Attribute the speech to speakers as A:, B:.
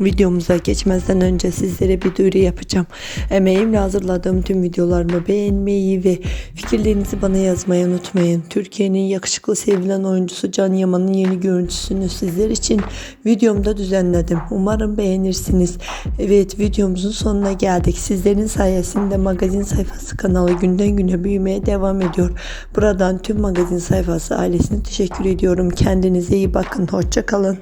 A: Videomuza geçmezden önce sizlere bir duyuru yapacağım. Emeğimle hazırladığım tüm videolarımı beğenmeyi ve fikirlerinizi bana yazmayı unutmayın. Türkiye'nin yakışıklı sevilen oyuncusu Can Yaman'ın yeni görüntüsünü sizler için videomda düzenledim. Umarım beğenirsiniz. Evet videomuzun sonuna geldik. Sizlerin sayesinde magazin sayfası kanalı günden güne büyümeye devam ediyor. Buradan tüm magazin sayfası ailesine teşekkür ediyorum. Kendinize iyi bakın. Hoşça kalın.